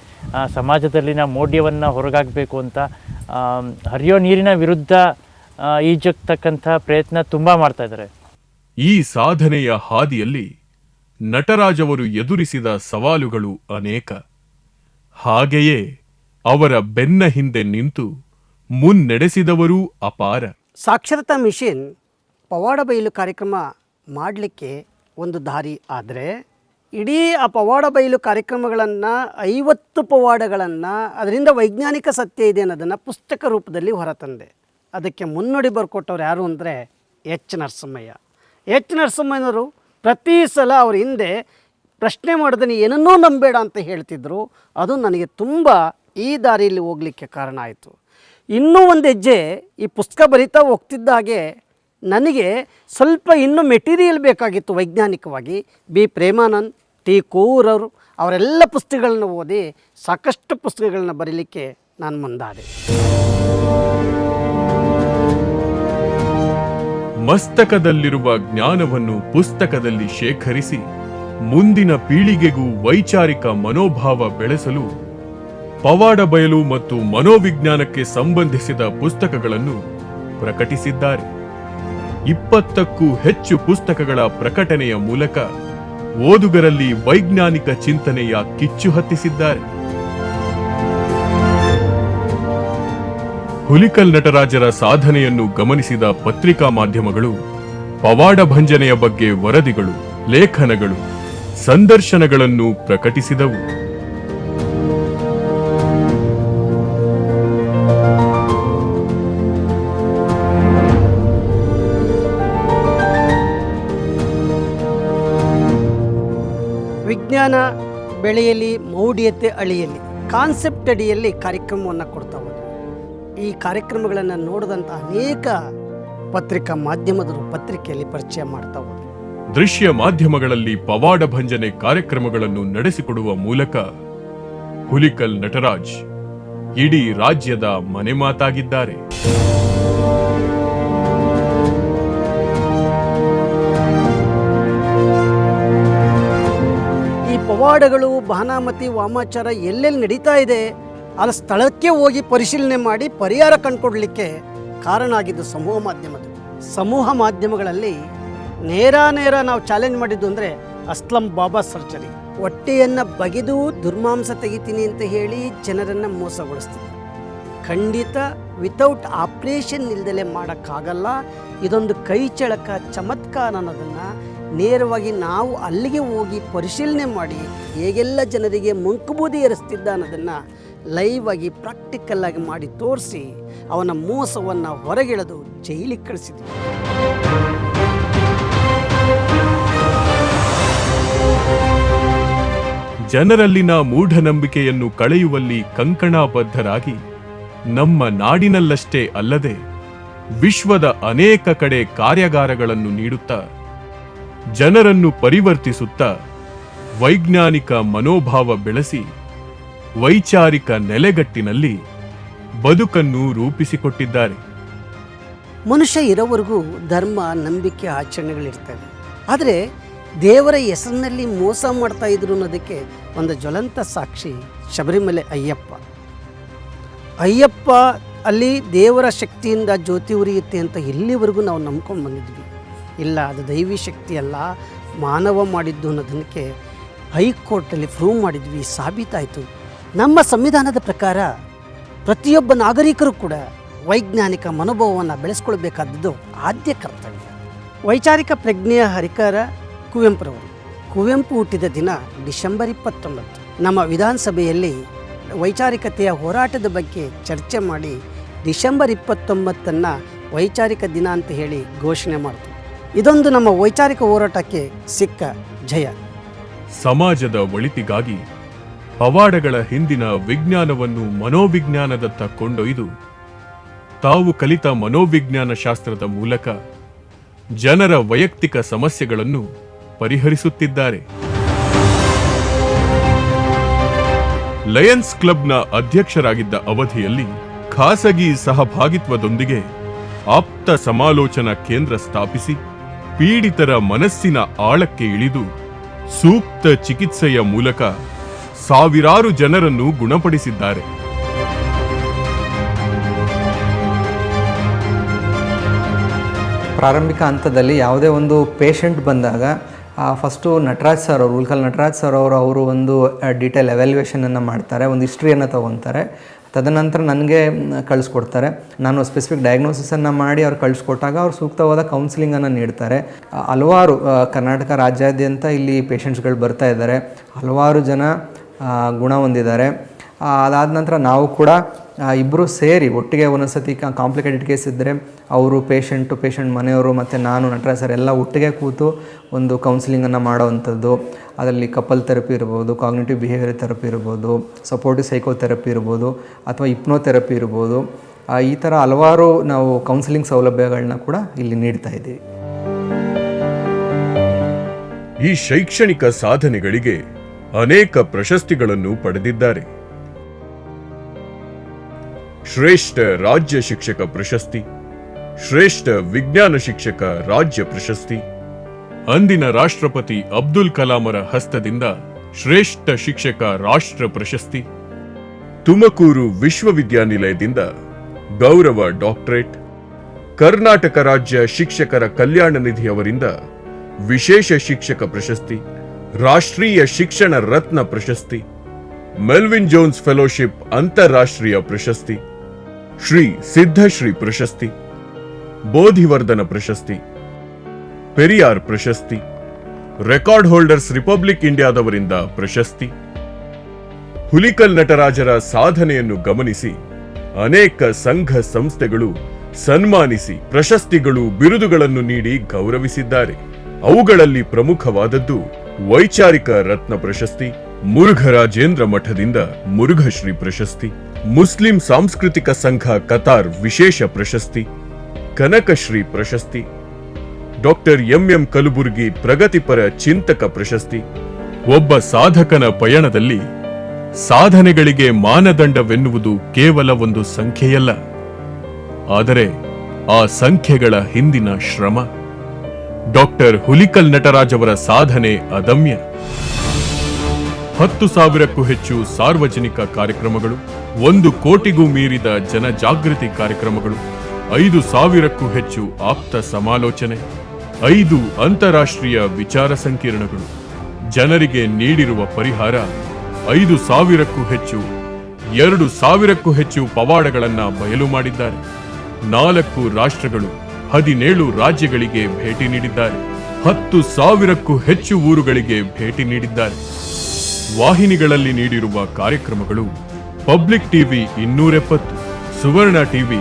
ಸಮಾಜದಲ್ಲಿನ ಮೌಢ್ಯವನ್ನು ಹೊರಗಾಗಬೇಕು ಅಂತ ಹರಿಯೋ ನೀರಿನ ವಿರುದ್ಧ ಈಜಕ್ತಕ್ಕಂಥ ಪ್ರಯತ್ನ ತುಂಬ ಮಾಡ್ತಾ ಇದ್ದಾರೆ. ಈ ಸಾಧನೆಯ ಹಾದಿಯಲ್ಲಿ ನಟರಾಜ್ ಅವರು ಎದುರಿಸಿದ ಸವಾಲುಗಳು ಅನೇಕ. ಹಾಗೆಯೇ ಅವರ ಬೆನ್ನ ಹಿಂದೆ ನಿಂತು ಮುನ್ನಡೆಸಿದವರೂ ಅಪಾರ. ಸಾಕ್ಷರತಾ ಮಿಷನ್ ಪವಾಡ ಬಯಲು ಕಾರ್ಯಕ್ರಮ ಮಾಡಲಿಕ್ಕೆ ಒಂದು ದಾರಿ ಆದರೆ ಇಡೀ ಆ ಪವಾಡ ಬಯಲು ಕಾರ್ಯಕ್ರಮಗಳನ್ನು, ಐವತ್ತು ಪವಾಡಗಳನ್ನು ಅದರಿಂದ ವೈಜ್ಞಾನಿಕ ಸತ್ಯ ಇದೆ ಅನ್ನೋದನ್ನು ಪುಸ್ತಕ ರೂಪದಲ್ಲಿ ಹೊರತಂದೆ ಅದಕ್ಕೆ ಮುನ್ನುಡಿ ಬರ್ಕೊಟ್ಟವ್ರು ಯಾರು ಅಂದರೆ ಎಚ್ ನರಸಿಂಹಯ್ಯ. ಎಚ್ ನರಸಿಂಹಯ್ಯನವರು ಪ್ರತಿ ಸಲ ಅವ್ರ ಹಿಂದೆ ಪ್ರಶ್ನೆ ಮಾಡಿದ್ರೆ ಏನನ್ನೂ ನಂಬೇಡ ಅಂತ ಹೇಳ್ತಿದ್ರು. ಅದು ನನಗೆ ತುಂಬ ಈ ದಾರಿಯಲ್ಲಿ ಹೋಗಲಿಕ್ಕೆ ಕಾರಣ ಆಯಿತು. ಇನ್ನೂ ಒಂದು ಹೆಜ್ಜೆ ಈ ಪುಸ್ತಕ ಬರಿತಾ ಹೋಗ್ತಿದ್ದ ಹಾಗೆ ನನಗೆ ಸ್ವಲ್ಪ ಇನ್ನೂ ಮೆಟೀರಿಯಲ್ ಬೇಕಾಗಿತ್ತು ವೈಜ್ಞಾನಿಕವಾಗಿ. ಬಿ. ಪ್ರೇಮಾನಂದ್, ಟಿ. ಕೂರ್ ಅವರು, ಅವರೆಲ್ಲ ಪುಸ್ತಕಗಳನ್ನ ಓದಿ ಸಾಕಷ್ಟು ಪುಸ್ತಕಗಳನ್ನ ಬರೀಲಿಕ್ಕೆ ನಾನು ಮುಂದಾದೆ. ಮಸ್ತಕದಲ್ಲಿರುವ ಜ್ಞಾನವನ್ನು ಪುಸ್ತಕದಲ್ಲಿ ಶೇಖರಿಸಿ, ಮುಂದಿನ ಪೀಳಿಗೆಗೂ ವೈಚಾರಿಕ ಮನೋಭಾವ ಬೆಳೆಸಲು, ಪವಾಡ ಬಯಲು ಮತ್ತು ಮನೋವಿಜ್ಞಾನಕ್ಕೆ ಸಂಬಂಧಿಸಿದ ಪುಸ್ತಕಗಳನ್ನು ಪ್ರಕಟಿಸಿದ್ದಾರೆ. ಇಪ್ಪತ್ತಕ್ಕೂ ಹೆಚ್ಚು ಪುಸ್ತಕಗಳ ಪ್ರಕಟಣೆಯ ಮೂಲಕ ಓದುಗರಲ್ಲಿ ವೈಜ್ಞಾನಿಕ ಚಿಂತನೆಯ ಕಿಚ್ಚು ಹತ್ತಿಸಿದ್ದಾರೆ. ಹುಲಿಕಲ್ ನಟರಾಜರ ಸಾಧನೆಯನ್ನು ಗಮನಿಸಿದ ಪತ್ರಿಕಾ ಮಾಧ್ಯಮಗಳು, ಪವಾಡ ಭಂಜನೆಯ ಬಗ್ಗೆ ವರದಿಗಳು, ಲೇಖನಗಳು, ಸಂದರ್ಶನಗಳನ್ನು ಪ್ರಕಟಿಸಿದವು. ವಿಜ್ಞಾನ ಬೆಳೆಯಲಿ ಮೌಢ್ಯತೆ ಅಳಿಯಲಿ, ಕಾನ್ಸೆಪ್ಟ್ ಅಡಿಯಲ್ಲಿ ಕಾರ್ಯಕ್ರಮವನ್ನು ಕೊಡ್ತಾ ಈ ಕಾರ್ಯಕ್ರಮಗಳನ್ನು ನೋಡಿದಂಥ ಅನೇಕ ಪತ್ರಿಕಾ ಮಾಧ್ಯಮದರು ಪತ್ರಿಕೆಯಲ್ಲಿ ಪರಿಚಯ ಮಾಡ್ತಾ ಹೋದ್ರು. ದೃಶ್ಯ ಮಾಧ್ಯಮಗಳಲ್ಲಿ ಪವಾಡ ಭಂಜನೆ ಕಾರ್ಯಕ್ರಮಗಳನ್ನು ನಡೆಸಿಕೊಡುವ ಮೂಲಕ ಹುಲಿಕಲ್ ನಟರಾಜ್ ಇಡೀ ರಾಜ್ಯದ ಮನೆ ಮಾತಾಗಿದ್ದಾರೆ. ಈ ಪವಾಡಗಳು ಬಾನಾಮತಿ ವಾಮಾಚಾರ ಎಲ್ಲೆಲ್ಲಿ ನಡೀತಾ ಇದೆ? ಆ ಸ್ಥಳಕ್ಕೆ ಹೋಗಿ ಪರಿಶೀಲನೆ ಮಾಡಿ ಪರಿಹಾರ ಕಂಡುಕೊಡ್ಲಿಕ್ಕೆ ಕಾರಣ ಆಗಿದ್ದು ಸಮೂಹ ಮಾಧ್ಯಮದ ಸಮೂಹ ಮಾಧ್ಯಮಗಳಲ್ಲಿ ನೇರ ನೇರ ನಾವು ಚಾಲೆಂಜ್ ಮಾಡಿದ್ದು ಅಂದರೆ ಅಸ್ಲಂ ಬಾಬಾ ಸರ್ಜರಿ. ಹೊಟ್ಟೆಯನ್ನು ಬಗೆದು ದುರ್ಮಾಂಸ ತೆಗಿತೀನಿ ಅಂತ ಹೇಳಿ ಜನರನ್ನು ಮೋಸಗೊಳಿಸ್ತೀನಿ ಖಂಡಿತ ವಿತೌಟ್ ಆಪ್ರೇಷನ್ ಇಲ್ದಲೆ ಮಾಡೋಕ್ಕಾಗಲ್ಲ. ಇದೊಂದು ಕೈ ಚಳಕ ಚಮತ್ಕಾರ ಅನ್ನೋದನ್ನು ನೇರವಾಗಿ ನಾವು ಅಲ್ಲಿಗೆ ಹೋಗಿ ಪರಿಶೀಲನೆ ಮಾಡಿ ಹೇಗೆಲ್ಲ ಜನರಿಗೆ ಮಂಕುಬೂದಿ ಏರಿಸ್ತಿದ್ದ ಅನ್ನೋದನ್ನು ಲೈವ್ ಆಗಿ ಪ್ರಾಕ್ಟಿಕಲ್ ಆಗಿ ಮಾಡಿ ತೋರಿಸಿ ಅವನ ಮೋಸವನ್ನು ಹೊರಗೆಳೆದು ಜೈಲಿಗೆ ಕಳಿಸಿದ್ವಿ. ಜನರಲ್ಲಿನ ಮೂಢನಂಬಿಕೆಯನ್ನು ಕಳೆಯುವಲ್ಲಿ ಕಂಕಣಾಬದ್ಧರಾಗಿ ನಮ್ಮ ನಾಡಿನಲ್ಲಷ್ಟೇ ಅಲ್ಲದೆ ವಿಶ್ವದ ಅನೇಕ ಕಡೆ ಕಾರ್ಯಾಗಾರಗಳನ್ನು ನೀಡುತ್ತಾ, ಜನರನ್ನು ಪರಿವರ್ತಿಸುತ್ತಾ ವೈಜ್ಞಾನಿಕ ಮನೋಭಾವ ಬೆಳೆಸಿ ವೈಚಾರಿಕ ನೆಲೆಗಟ್ಟಿನಲ್ಲಿ ಬದುಕನ್ನು ರೂಪಿಸಿಕೊಟ್ಟಿದ್ದಾರೆ. ಮನುಷ್ಯ ಇರೋವರೆಗೂ ಧರ್ಮ, ನಂಬಿಕೆ, ಆಚರಣೆಗಳಿರ್ತವೆ. ಆದರೆ ದೇವರ ಹೆಸರಿನಲ್ಲಿ ಮೋಸ ಮಾಡ್ತಾ ಇದ್ರು ಅನ್ನೋದಕ್ಕೆ ಒಂದು ಜ್ವಲಂತ ಸಾಕ್ಷಿ ಶಬರಿಮಲೆ ಅಯ್ಯಪ್ಪ. ಅಯ್ಯಪ್ಪ ಅಲ್ಲಿ ದೇವರ ಶಕ್ತಿಯಿಂದ ಜ್ಯೋತಿ ಉರಿಯುತ್ತೆ ಅಂತ ಇಲ್ಲಿವರೆಗೂ ನಾವು ನಂಬ್ಕೊಂಡು ಬಂದಿದ್ವಿ. ಇಲ್ಲ, ಅದು ದೈವಿ ಶಕ್ತಿ ಅಲ್ಲ, ಮಾನವ ಮಾಡಿದ್ದು ಅನ್ನೋದಕ್ಕೆ ಹೈಕೋರ್ಟಲ್ಲಿ ಪ್ರೂವ್ ಮಾಡಿದ್ವಿ, ಸಾಬೀತಾಯಿತು. ನಮ್ಮ ಸಂವಿಧಾನದ ಪ್ರಕಾರ ಪ್ರತಿಯೊಬ್ಬ ನಾಗರಿಕರು ಕೂಡ ವೈಜ್ಞಾನಿಕ ಮನೋಭಾವವನ್ನು ಬೆಳೆಸ್ಕೊಳ್ಬೇಕಾದದ್ದು ಆದ್ಯ ಕರ್ತವ್ಯ. ವೈಚಾರಿಕ ಪ್ರಜ್ಞೆಯ ಹರಿಕಾರ ಕುವೆಂಪುರವರು. ಕುವೆಂಪು ಹುಟ್ಟಿದ ದಿನ ಡಿಸೆಂಬರ್ ಇಪ್ಪತ್ತೊಂಬತ್ತು. ನಮ್ಮ ವಿಧಾನಸಭೆಯಲ್ಲಿ ವೈಚಾರಿಕತೆಯ ಹೋರಾಟದ ಬಗ್ಗೆ ಚರ್ಚೆ ಮಾಡಿ ಡಿಸೆಂಬರ್ ಇಪ್ಪತ್ತೊಂಬತ್ತನ್ನು ವೈಚಾರಿಕ ದಿನ ಅಂತ ಹೇಳಿ ಘೋಷಣೆ ಮಾಡಿತು ಇದೊಂದು ನಮ್ಮ ವೈಚಾರಿಕ ಹೋರಾಟಕ್ಕೆ ಸಿಕ್ಕ ಜಯ. ಸಮಾಜದ ಒಳಿತಿಗಾಗಿ ಪವಾಡಗಳ ಹಿಂದಿನ ವಿಜ್ಞಾನವನ್ನು ಮನೋವಿಜ್ಞಾನದತ್ತ ಕೊಂಡೊಯ್ದು, ತಾವು ಕಲಿತ ಮನೋವಿಜ್ಞಾನ ಶಾಸ್ತ್ರದ ಮೂಲಕ ಜನರ ವೈಯಕ್ತಿಕ ಸಮಸ್ಯೆಗಳನ್ನು ಪರಿಹರಿಸುತ್ತಿದ್ದಾರೆ. ಲಯನ್ಸ್ ಕ್ಲಬ್ನ ಅಧ್ಯಕ್ಷರಾಗಿದ್ದ ಅವಧಿಯಲ್ಲಿ ಖಾಸಗಿ ಸಹಭಾಗಿತ್ವದೊಂದಿಗೆ ಆಪ್ತ ಸಮಾಲೋಚನಾ ಕೇಂದ್ರ ಸ್ಥಾಪಿಸಿ ಪೀಡಿತರ ಮನಸ್ಸಿನ ಆಳಕ್ಕೆ ಇಳಿದು ಸೂಕ್ತ ಚಿಕಿತ್ಸೆಯ ಮೂಲಕ ಸಾವಿರಾರು ಜನರನ್ನು ಗುಣಪಡಿಸಿದ್ದಾರೆ. ಪ್ರಾರಂಭಿಕ ಹಂತದಲ್ಲಿ ಯಾವುದೇ ಒಂದು ಪೇಷಂಟ್ ಬಂದಾಗ ಫಸ್ಟು ನಟರಾಜ್ ಸರ್ ಅವರು ಉಲ್ಕಲ್ ನಟರಾಜ್ ಸರ್ ಅವರು ಅವರು ಒಂದು ಡೀಟೇಲ್ ಎವ್ಯಾಲ್ಯೂಯೇಷನನ್ನು ಮಾಡ್ತಾರೆ, ಒಂದು ಹಿಸ್ಟ್ರಿಯನ್ನು ತೊಗೊತಾರೆ. ತದನಂತರ ನನಗೆ ಕಳಿಸ್ಕೊಡ್ತಾರೆ. ನಾನು ಸ್ಪೆಸಿಫಿಕ್ ಡಯಾಗ್ನೋಸಿಸನ್ನು ಮಾಡಿ ಅವ್ರು ಕಳಿಸ್ಕೊಟ್ಟಾಗ ಅವ್ರು ಸೂಕ್ತವಾದ ಕೌನ್ಸಿಲಿಂಗನ್ನು ನೀಡ್ತಾರೆ. ಹಲವಾರು ಕರ್ನಾಟಕ ರಾಜ್ಯಾದ್ಯಂತ ಇಲ್ಲಿ ಪೇಷಂಟ್ಸ್ಗಳು ಬರ್ತಾ ಇದ್ದಾರೆ. ಹಲವಾರು ಜನ ಗುಣ ಹೊಂದಿದ್ದಾರೆ. ಅದಾದ ನಂತರ ನಾವು ಕೂಡ ಇಬ್ಬರು ಸೇರಿ ಒಟ್ಟಿಗೆ ಒಂದೊಂದ್ಸತಿ ಕಾಂಪ್ಲಿಕೇಟೆಡ್ ಕೇಸ್ ಇದ್ದರೆ ಅವರು ಪೇಷಂಟು ಪೇಷಂಟ್ ಮನೆಯವರು ಮತ್ತು ನಾನು, ನಟರಾಜ್ ಸರ್ ಎಲ್ಲ ಒಟ್ಟಿಗೆ ಕೂತು ಒಂದು ಕೌನ್ಸಿಲಿಂಗನ್ನು ಮಾಡೋವಂಥದ್ದು ಅದರಲ್ಲಿ ಕಪಲ್ ಥೆರಪಿ ಇರ್ಬೋದು ಕಾಗ್ನೇಟಿವ್ ಬಿಹೇವಿಯರ್ ಥೆರಪಿ ಇರ್ಬೋದು ಸಪೋರ್ಟಿವ್ ಸೈಕೋಥೆರಪಿ ಇರ್ಬೋದು, ಅಥವಾ ಇಪ್ನೋಥೆರಪಿ ಇರ್ಬೋದು. ಈ ಥರ ಹಲವಾರು ನಾವು ಕೌನ್ಸಿಲಿಂಗ್ ಸೌಲಭ್ಯಗಳನ್ನ ಕೂಡ ಇಲ್ಲಿ ನೀಡ್ತಾ ಇದ್ದೀವಿ. ಈ ಶೈಕ್ಷಣಿಕ ಸಾಧನೆಗಳಿಗೆ ಅನೇಕ ಪ್ರಶಸ್ತಿಗಳನ್ನು ಪಡೆದಿದ್ದಾರೆ. ಶ್ರೇಷ್ಠ ರಾಜ್ಯ ಶಿಕ್ಷಕ ಪ್ರಶಸ್ತಿ, ಶ್ರೇಷ್ಠ ವಿಜ್ಞಾನ ಶಿಕ್ಷಕ ರಾಜ್ಯ ಪ್ರಶಸ್ತಿ, ಅಂದಿನ ರಾಷ್ಟ್ರಪತಿ ಅಬ್ದುಲ್ ಕಲಾಮರ ಹಸ್ತದಿಂದ ಶ್ರೇಷ್ಠ ಶಿಕ್ಷಕ ರಾಷ್ಟ್ರ ಪ್ರಶಸ್ತಿ, ತುಮಕೂರು ವಿಶ್ವವಿದ್ಯಾನಿಲಯದಿಂದ ಗೌರವ ಡಾಕ್ಟರೇಟ್, ಕರ್ನಾಟಕ ರಾಜ್ಯ ಶಿಕ್ಷಕರ ಕಲ್ಯಾಣ ನಿಧಿಯವರಿಂದ ವಿಶೇಷ ಶಿಕ್ಷಕ ಪ್ರಶಸ್ತಿ ರಾಷ್ಟ್ರೀಯ ಶಿಕ್ಷಣ ರತ್ನ ಪ್ರಶಸ್ತಿ, ಮೆಲ್ವಿನ್ ಜೋನ್ಸ್ ಫೆಲೋಶಿಪ್ ಅಂತಾರಾಷ್ಟ್ರೀಯ ಪ್ರಶಸ್ತಿ, ಶ್ರೀ ಸಿದ್ಧಶ್ರೀ ಪ್ರಶಸ್ತಿ, ಬೋಧಿವರ್ಧನ ಪ್ರಶಸ್ತಿ, ಪೆರಿಯಾರ್ ಪ್ರಶಸ್ತಿ, ರೆಕಾರ್ಡ್ ಹೋಲ್ಡರ್ಸ್ ರಿಪಬ್ಲಿಕ್ ಇಂಡಿಯಾದವರಿಂದ ಪ್ರಶಸ್ತಿ. ಹುಲಿಕಲ್ ನಟರಾಜರ ಸಾಧನೆಯನ್ನು ಗಮನಿಸಿ, ಅನೇಕ ಸಂಘ ಸಂಸ್ಥೆಗಳು ಸನ್ಮಾನಿಸಿ ಪ್ರಶಸ್ತಿಗಳು, ಬಿರುದುಗಳನ್ನು ನೀಡಿ ಗೌರವಿಸಿದ್ದಾರೆ. ಅವುಗಳಲ್ಲಿ ಪ್ರಮುಖವಾದದ್ದು ವೈಚಾರಿಕ ರತ್ನ ಪ್ರಶಸ್ತಿ ಮುರುಘರಾಜೇಂದ್ರ ಮಠದಿಂದ ಮುರುಘಶ್ರೀ ಪ್ರಶಸ್ತಿ, ಮುಸ್ಲಿಂ ಸಾಂಸ್ಕೃತಿಕ ಸಂಘ ಕತಾರ್ ವಿಶೇಷ ಪ್ರಶಸ್ತಿ, ಕನಕಶ್ರೀ ಪ್ರಶಸ್ತಿ, ಡಾಕ್ಟರ್ ಎಂಎಂ ಕಲಬುರ್ಗಿ ಪ್ರಗತಿಪರ ಚಿಂತಕ ಪ್ರಶಸ್ತಿ. ಒಬ್ಬ ಸಾಧಕನ ಪಯಣದಲ್ಲಿ ಸಾಧನೆಗಳಿಗೆ ಮಾನದಂಡವೆನ್ನುವುದು ಕೇವಲ ಒಂದು ಸಂಖ್ಯೆಯಲ್ಲ, ಆದರೆ ಆ ಸಂಖ್ಯೆಗಳ ಹಿಂದಿನ ಶ್ರಮ. ಡಾಕ್ಟರ್ ಹುಲಿಕಲ್ ನಟರಾಜ್ ಅವರ ಸಾಧನೆ ಅದಮ್ಯ. ಹತ್ತು ಸಾವಿರಕ್ಕೂ ಹೆಚ್ಚು ಸಾರ್ವಜನಿಕ ಕಾರ್ಯಕ್ರಮಗಳು, ಒಂದು ಕೋಟಿಗೂ ಮೀರಿದ ಜನಜಾಗೃತಿ ಕಾರ್ಯಕ್ರಮಗಳು, ಐದು ಸಾವಿರಕ್ಕೂ ಹೆಚ್ಚು ಆಪ್ತ ಸಮಾಲೋಚನೆ, ಐದು ಅಂತಾರಾಷ್ಟ್ರೀಯ ವಿಚಾರ ಸಂಕಿರಣಗಳು. ಜನರಿಗೆ ನೀಡಿರುವ ಪರಿಹಾರ, ಐದು ಸಾವಿರಕ್ಕೂ ಹೆಚ್ಚು, ಎರಡು ಸಾವಿರಕ್ಕೂ ಹೆಚ್ಚು ಪವಾಡಗಳನ್ನು ಬಯಲು ಮಾಡಿದ್ದಾರೆ. ನಾಲ್ಕು ರಾಷ್ಟ್ರಗಳು ಹದಿನೇಳು ರಾಜ್ಯಗಳಿಗೆ ಭೇಟಿ ನೀಡಿದ್ದಾರೆ. ಹತ್ತು ಸಾವಿರಕ್ಕೂ ಹೆಚ್ಚು ಊರುಗಳಿಗೆ ಭೇಟಿ ನೀಡಿದ್ದಾರೆ. ವಾಹಿನಿಗಳಲ್ಲಿ ನೀಡಿರುವ ಕಾರ್ಯಕ್ರಮಗಳು ಪಬ್ಲಿಕ್ ಟಿವಿ ಇನ್ನೂರೆಪ್ಪತ್ತು, ಸುವರ್ಣ ಟಿವಿ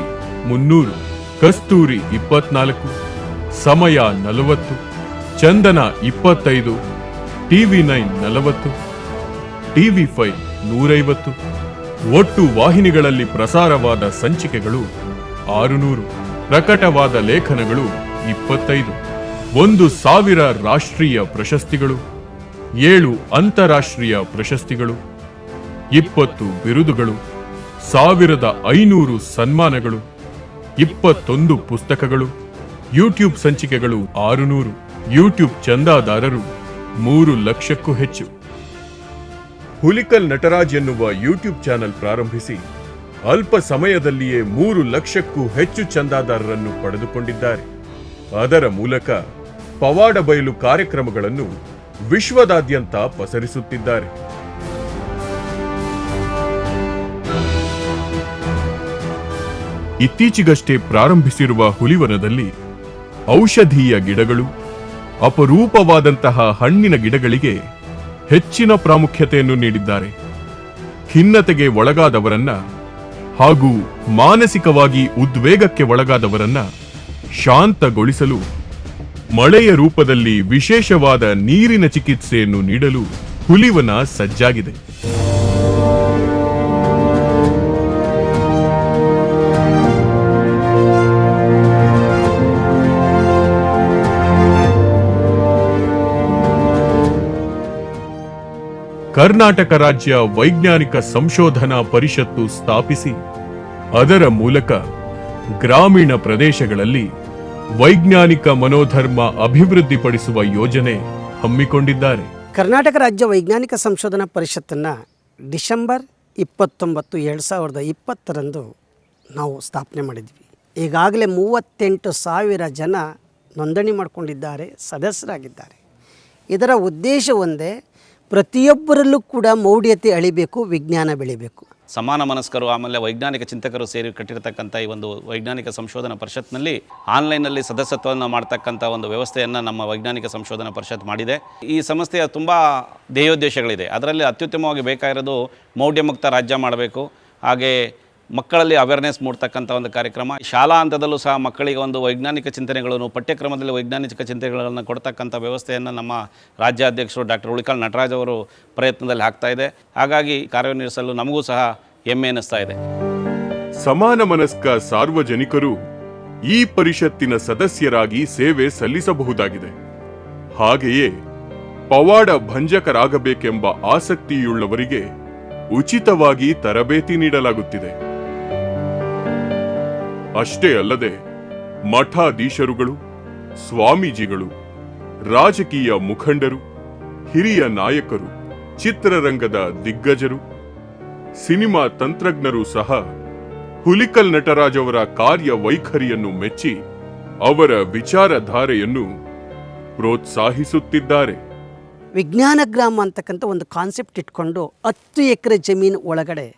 ಮುನ್ನೂರು, ಕಸ್ತೂರಿ ಇಪ್ಪತ್ನಾಲ್ಕು, ಸಮಯ ನಲವತ್ತು, ಚಂದನ ಇಪ್ಪತ್ತೈದು, ಟಿವಿ ನೈನ್ ನಲವತ್ತು, ಟಿವಿ ಫೈವ್ ನೂರೈವತ್ತು. ಒಟ್ಟು ವಾಹಿನಿಗಳಲ್ಲಿ ಪ್ರಸಾರವಾದ ಸಂಚಿಕೆಗಳು ಆರುನೂರು. ಪ್ರಕಟವಾದ ಲೇಖನಗಳು ಇಪ್ಪತ್ತೈದು. ಒಂದು ಸಾವಿರ ರಾಷ್ಟ್ರೀಯ ಪ್ರಶಸ್ತಿಗಳು, ಏಳು ಅಂತಾರಾಷ್ಟ್ರೀಯ ಪ್ರಶಸ್ತಿಗಳು, ಇಪ್ಪತ್ತು ಬಿರುದುಗಳು, ಸಾವಿರದ ಐನೂರು ಸನ್ಮಾನಗಳು, ಇಪ್ಪತ್ತೊಂದು ಪುಸ್ತಕಗಳು, ಯೂಟ್ಯೂಬ್ ಸಂಚಿಕೆಗಳು ಆರುನೂರು, ಯೂಟ್ಯೂಬ್ ಚಂದಾದಾರರು ಮೂರು ಲಕ್ಷಕ್ಕೂ ಹೆಚ್ಚು. ಹುಲಿಕಲ್ ನಟರಾಜ್ ಎನ್ನುವ ಯೂಟ್ಯೂಬ್ ಚಾನೆಲ್ ಪ್ರಾರಂಭಿಸಿ. ಅಲ್ಪ ಸಮಯದಲ್ಲಿಯೇ ಮೂರು ಲಕ್ಷಕ್ಕೂ ಹೆಚ್ಚು ಚಂದಾದಾರರನ್ನು ಪಡೆದುಕೊಂಡಿದ್ದಾರೆ. ಅದರ ಮೂಲಕ ಪವಾಡ ಬಯಲು ಕಾರ್ಯಕ್ರಮಗಳನ್ನು ವಿಶ್ವದಾದ್ಯಂತ ಪಸರಿಸುತ್ತಿದ್ದಾರೆ. ಇತ್ತೀಚೆಗಷ್ಟೇ ಪ್ರಾರಂಭಿಸಿರುವ ಹುಲಿವನದಲ್ಲಿ ಔಷಧೀಯ ಗಿಡಗಳು, ಅಪರೂಪವಾದಂತಹ ಹಣ್ಣಿನ ಗಿಡಗಳಿಗೆ ಹೆಚ್ಚಿನ ಪ್ರಾಮುಖ್ಯತೆಯನ್ನು ನೀಡಿದ್ದಾರೆ. ಖಿನ್ನತೆಗೆ ಒಳಗಾದವರನ್ನ ಹಾಗೂ ಮಾನಸಿಕವಾಗಿ ಉದ್ವೇಗಕ್ಕೆ ಒಳಗಾದವರನ್ನ ಶಾಂತಗೊಳಿಸಲು ಮಳೆಯ ರೂಪದಲ್ಲಿ ವಿಶೇಷವಾದ ನೀರಿನ ಚಿಕಿತ್ಸೆಯನ್ನು ನೀಡಲು ಹುಲಿವನ ಸಜ್ಜಾಗಿದೆ. ಕರ್ನಾಟಕ ರಾಜ್ಯ ವೈಜ್ಞಾನಿಕ ಸಂಶೋಧನಾ ಪರಿಷತ್ತು ಸ್ಥಾಪಿಸಿ, ಅದರ ಮೂಲಕ ಗ್ರಾಮೀಣ ಪ್ರದೇಶಗಳಲ್ಲಿ ವೈಜ್ಞಾನಿಕ ಮನೋಧರ್ಮ ಅಭಿವೃದ್ಧಿಪಡಿಸುವ ಯೋಜನೆ ಹಮ್ಮಿಕೊಂಡಿದ್ದಾರೆ. ಕರ್ನಾಟಕ ರಾಜ್ಯ ವೈಜ್ಞಾನಿಕ ಸಂಶೋಧನಾ ಪರಿಷತ್ತನ್ನು ಡಿಸೆಂಬರ್ ಇಪ್ಪತ್ತೊಂಬತ್ತು ಎರಡು ಸಾವಿರದ ಇಪ್ಪತ್ತರಂದು ನಾವು ಸ್ಥಾಪನೆ ಮಾಡಿದ್ವಿ. ಈಗಾಗಲೇ ಮೂವತ್ತೆಂಟು ಸಾವಿರ ಜನ ನೋಂದಣಿ ಮಾಡಿಕೊಂಡಿದ್ದಾರೆ, ಸದಸ್ಯರಾಗಿದ್ದಾರೆ. ಇದರ ಉದ್ದೇಶ ಒಂದೇ ಪ್ರತಿಯೊಬ್ಬರಲ್ಲೂ ಕೂಡ ಮೌಢ್ಯತೆ ಅಳಿಬೇಕು, ವಿಜ್ಞಾನ ಬೆಳಿಬೇಕು. ಸಮಾನ ಮನಸ್ಕರು, ಆಮೇಲೆ ವೈಜ್ಞಾನಿಕ ಚಿಂತಕರು ಸೇರಿ ಕಟ್ಟಿರತಕ್ಕಂಥ ಈ ಒಂದು ವೈಜ್ಞಾನಿಕ ಸಂಶೋಧನಾ ಪರಿಷತ್ನಲ್ಲಿ ಆನ್ಲೈನ್ನಲ್ಲಿ ಸದಸ್ಯತ್ವವನ್ನು ಮಾಡ್ತಕ್ಕಂಥ ಒಂದು ವ್ಯವಸ್ಥೆಯನ್ನು ನಮ್ಮ ವೈಜ್ಞಾನಿಕ ಸಂಶೋಧನಾ ಪರಿಷತ್ ಮಾಡಿದೆ. ಈ ಸಂಸ್ಥೆಯ ತುಂಬ ಧ್ಯೇಯೋದ್ದೇಶಗಳಿದೆ. ಅದರಲ್ಲಿ ಅತ್ಯುತ್ತಮವಾಗಿ ಬೇಕಾಗಿರೋದು ಮೌಢ್ಯಮುಕ್ತ ರಾಜ್ಯ ಮಾಡಬೇಕು. ಹಾಗೆ ಮಕ್ಕಳಲ್ಲಿ ಅವೇರ್ನೆಸ್ ಮೂಡ್ತಕ್ಕಂಥ ಒಂದು ಕಾರ್ಯಕ್ರಮ. ಶಾಲಾ ಹಂತದಲ್ಲೂ ಸಹ ಮಕ್ಕಳಿಗೆ ಒಂದು ವೈಜ್ಞಾನಿಕ ಚಿಂತನೆಗಳನ್ನು, ಪಠ್ಯಕ್ರಮದಲ್ಲಿ ವೈಜ್ಞಾನಿಕ ಚಿಂತನೆಗಳನ್ನು ಕೊಡ್ತಕ್ಕಂಥ ವ್ಯವಸ್ಥೆಯನ್ನು ನಮ್ಮ ರಾಜ್ಯಾಧ್ಯಕ್ಷರು ಡಾಕ್ಟರ್ ಉಳಿಕಾಲ್ ನಟರಾಜ್ ಅವರು ಪ್ರಯತ್ನದಲ್ಲಿ ಹಾಕ್ತಾ ಇದೆ. ಹಾಗಾಗಿ ಕಾರ್ಯನಿರ್ವಹಿಸಲು ನಮಗೂ ಸಹ ಹೆಮ್ಮೆ ಅನ್ನಿಸ್ತಾ ಇದೆ. ಸಮಾನ ಮನಸ್ಕ ಸಾರ್ವಜನಿಕರು ಈ ಪರಿಷತ್ತಿನ ಸದಸ್ಯರಾಗಿ ಸೇವೆ ಸಲ್ಲಿಸಬಹುದಾಗಿದೆ. ಹಾಗೆಯೇ ಪವಾಡ ಭಂಜಕರಾಗಬೇಕೆಂಬ ಆಸಕ್ತಿಯುಳ್ಳವರಿಗೆ ಉಚಿತವಾಗಿ ತರಬೇತಿ ನೀಡಲಾಗುತ್ತಿದೆ. ಅಷ್ಟೇ ಅಲ್ಲದೆ ಮಠಾಧೀಶರುಗಳು, ಸ್ವಾಮೀಜಿಗಳು, ರಾಜಕೀಯ ಮುಖಂಡರು, ಹಿರಿಯ ನಾಯಕರು, ಚಿತ್ರರಂಗದ ದಿಗ್ಗಜರು, ಸಿನಿಮಾ ತಂತ್ರಜ್ಞರು ಸಹ ಹುಲಿಕಲ್ ನಟರಾಜ್ ಅವರ ಕಾರ್ಯ ವೈಖರಿಯನ್ನು ಮೆಚ್ಚಿ ಅವರ ವಿಚಾರಧಾರೆಯನ್ನು ಪ್ರೋತ್ಸಾಹಿಸುತ್ತಿದ್ದಾರೆ. ವಿಜ್ಞಾನ ಗ್ರಾಮ ಅಂತಕ್ಕಂಥ ಒಂದು ಕಾನ್ಸೆಪ್ಟ್ ಇಟ್ಕೊಂಡು ಹತ್ತು ಎಕರೆ ಜಮೀನು ಒಳಗಡೆ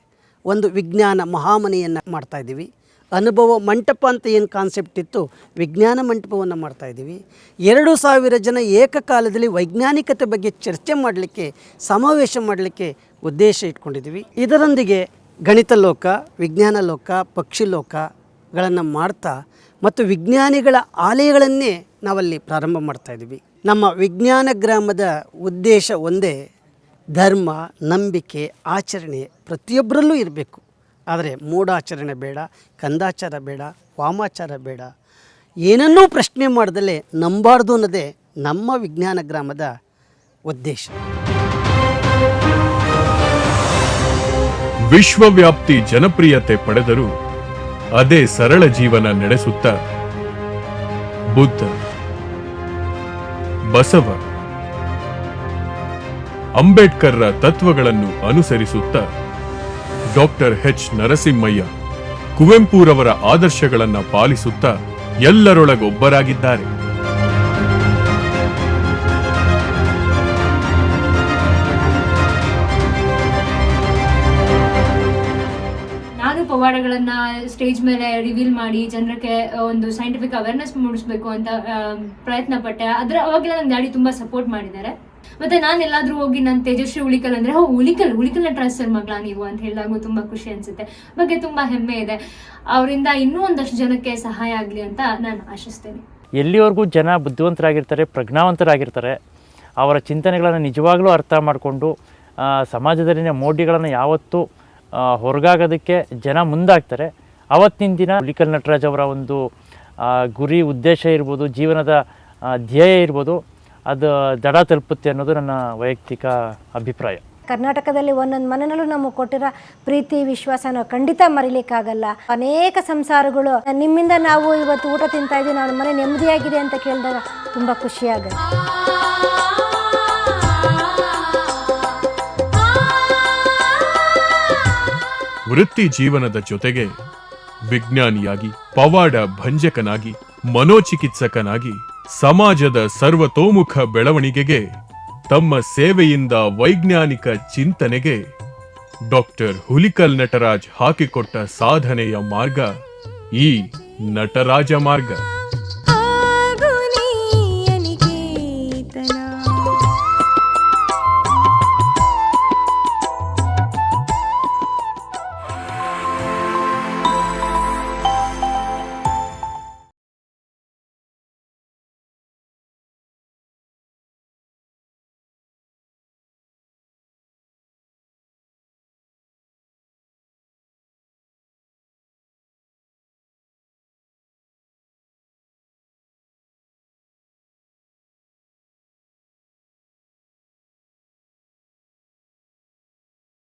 ಒಂದು ವಿಜ್ಞಾನ ಮಹಾಮನೆಯನ್ನು ಮಾಡ್ತಾ ಇದ್ದೀವಿ. ಅನುಭವ ಮಂಟಪ ಅಂತ ಏನು ಕಾನ್ಸೆಪ್ಟ್ ಇತ್ತು? ವಿಜ್ಞಾನ ಮಂಟಪವನ್ನು ಮಾಡ್ತಾಯಿದ್ದೀವಿ ಎರಡು ಸಾವಿರ ಜನ ಏಕಕಾಲದಲ್ಲಿ ವೈಜ್ಞಾನಿಕತೆ ಬಗ್ಗೆ ಚರ್ಚೆ ಮಾಡಲಿಕ್ಕೆ, ಸಮಾವೇಶ ಮಾಡಲಿಕ್ಕೆ ಉದ್ದೇಶ ಇಟ್ಕೊಂಡಿದ್ದೀವಿ. ಇದರೊಂದಿಗೆ ಗಣಿತ ಲೋಕ, ವಿಜ್ಞಾನ ಲೋಕ, ಪಕ್ಷಿ ಲೋಕಗಳನ್ನು ಮಾಡ್ತಾ ಮತ್ತು ವಿಜ್ಞಾನಿಗಳ ಆಲಯಗಳನ್ನೇ ನಾವಲ್ಲಿ ಪ್ರಾರಂಭ ಮಾಡ್ತಾಯಿದ್ದೀವಿ ನಮ್ಮ ವಿಜ್ಞಾನ ಗ್ರಾಮದ ಉದ್ದೇಶ ಒಂದೇ, ಧರ್ಮ, ನಂಬಿಕೆ, ಆಚರಣೆ ಪ್ರತಿಯೊಬ್ಬರಲ್ಲೂ ಇರಬೇಕು. ಆದರೆ ಮೂಢಾಚರಣೆ ಬೇಡ, ಕಂದಾಚಾರ ಬೇಡ, ವಾಮಾಚಾರ ಬೇಡ. ಏನನ್ನೂ ಪ್ರಶ್ನೆ ಮಾಡ್ದಲೇ ನಂಬಾರ್ದು ಅನ್ನೋದೇ ನಮ್ಮ ವಿಜ್ಞಾನ ಗ್ರಾಮದ ಉದ್ದೇಶ. ವಿಶ್ವವ್ಯಾಪ್ತಿ ಜನಪ್ರಿಯತೆ ಪಡೆದರೂ ಅದೇ ಸರಳ ಜೀವನ ನಡೆಸುತ್ತ ಬುದ್ಧ, ಬಸವ, ಅಂಬೇಡ್ಕರ್ರ ತತ್ವಗಳನ್ನು ಅನುಸರಿಸುತ್ತ ಡಾಕ್ಟರ್ ಎಚ್ ನರಸಿಂಹಯ್ಯ ಕುವೆಂಪುರವರ ಆದರ್ಶಗಳನ್ನು ಪಾಲಿಸುತ್ತಾ ಎಲ್ಲರೊಳಗೊಬ್ಬರಾಗಿದ್ದಾರೆ. ನಾನು ಪವಾಡಗಳನ್ನ ಸ್ಟೇಜ್ ಮೇಲೆ ರಿವೀಲ್ ಮಾಡಿ ಜನರಿಗೆ ಒಂದು ಸೈಂಟಿಫಿಕ್ ಅವೇರ್ನೆಸ್ ಮೂಡಿಸ್ಬೇಕು ಅಂತ ಪ್ರಯತ್ನ ಪಟ್ಟೆ ಅದ್ರ, ಅವಾಗೆಲ್ಲ ನನ್ನ ಡ್ಯಾಡಿ ತುಂಬಾ ಸಪೋರ್ಟ್ ಮಾಡಿದ್ದಾರೆ. ಮತ್ತೆ ನಾನು ಎಲ್ಲಾದ್ರೂ ಹೋಗಿ ನಾನು ತೇಜಸ್ವಿ ಉಳಿಕಲ್ ಅಂದ್ರೆ ಉಳಿಕಲ್ ಉಳಿಕಲ್ ಟ್ರಾನ್ಸ್ಫರ್ ಮಗಳ ನೀವು ಅಂತ ಹೇಳಿದಾಗೂ ತುಂಬಾ ಖುಷಿ ಅನ್ಸುತ್ತೆ. ಬಗ್ಗೆ ತುಂಬಾ ಹೆಮ್ಮೆ ಇದೆ. ಅವರಿಂದ ಇನ್ನೂ ಒಂದಷ್ಟು ಜನಕ್ಕೆ ಸಹಾಯ ಆಗಲಿ ಅಂತ ನಾನು ಆಶಿಸ್ತೇನೆ. ಎಲ್ಲಿವರೆಗೂ ಜನ ಬುದ್ಧಿವಂತರಾಗಿರ್ತಾರೆ, ಪ್ರಜ್ಞಾವಂತರಾಗಿರ್ತಾರೆ, ಅವರ ಚಿಂತನೆಗಳನ್ನು ನಿಜವಾಗ್ಲೂ ಅರ್ಥ ಮಾಡಿಕೊಂಡು ಸಮಾಜದಲ್ಲಿನ ಮೋಡಿಗಳನ್ನು ಯಾವತ್ತೂ ಹೊರಗಾಗೋದಕ್ಕೆ ಜನ ಮುಂದಾಗ್ತಾರೆ. ಅವತ್ತಿನ ದಿನ ಉಳಿಕಲ್ ನಟರಾಜ್ ಅವರ ಒಂದು ಗುರಿ, ಉದ್ದೇಶ ಇರ್ಬೋದು, ಜೀವನದ ಧ್ಯೇಯ ಇರ್ಬೋದು ಅದು ದಡ ತಲುಪುತ್ತೆ ಅನ್ನೋದು ನನ್ನ ವೈಯಕ್ತಿಕ ಅಭಿಪ್ರಾಯ. ಕರ್ನಾಟಕದಲ್ಲಿ ಒಂದೊಂದು ಮನೆಯಲ್ಲೂ ನಮಗೆ ಕೊಟ್ಟಿರೋ ಪ್ರೀತಿ ವಿಶ್ವಾಸನ ಖಂಡಿತ ಮರಿಲಿಕ್ಕಾಗಲ್ಲ. ಅನೇಕ ಸಂಸಾರಗಳು ನಿಮ್ಮಿಂದ ನಾವು ಇವತ್ತು ಊಟ ತಿಂತಾ ಇದ್ದೀವಿ ನಮ್ಮ ಮನೆ ನೆಮ್ಮದಿಯಾಗಿದೆ ಅಂತ ಕೇಳಿದಾಗ ತುಂಬ ಖುಷಿಯಾಗುತ್ತೆ. ವೃತ್ತಿ ಜೀವನದ ಜೊತೆಗೆ ವಿಜ್ಞಾನಿಯಾಗಿ ಪವಾಡ ಭಂಜಕನಾಗಿ ಮನೋಚಿಕಿತ್ಸಕನಾಗಿ ಸಮಾಜದ ಸರ್ವತೋಮುಖ ಬೆಳವಣಿಗೆಗೆ, ತಮ್ಮ ಸೇವೆಯಿಂದ ವೈಜ್ಞಾನಿಕ ಚಿಂತನೆಗೆ ಡಾಕ್ಟರ್ ಹುಲಿಕಲ್ ನಟರಾಜ್ ಹಾಕಿಕೊಟ್ಟ ಸಾಧನೆಯ ಮಾರ್ಗ ಈ ನಟರಾಜ ಮಾರ್ಗ.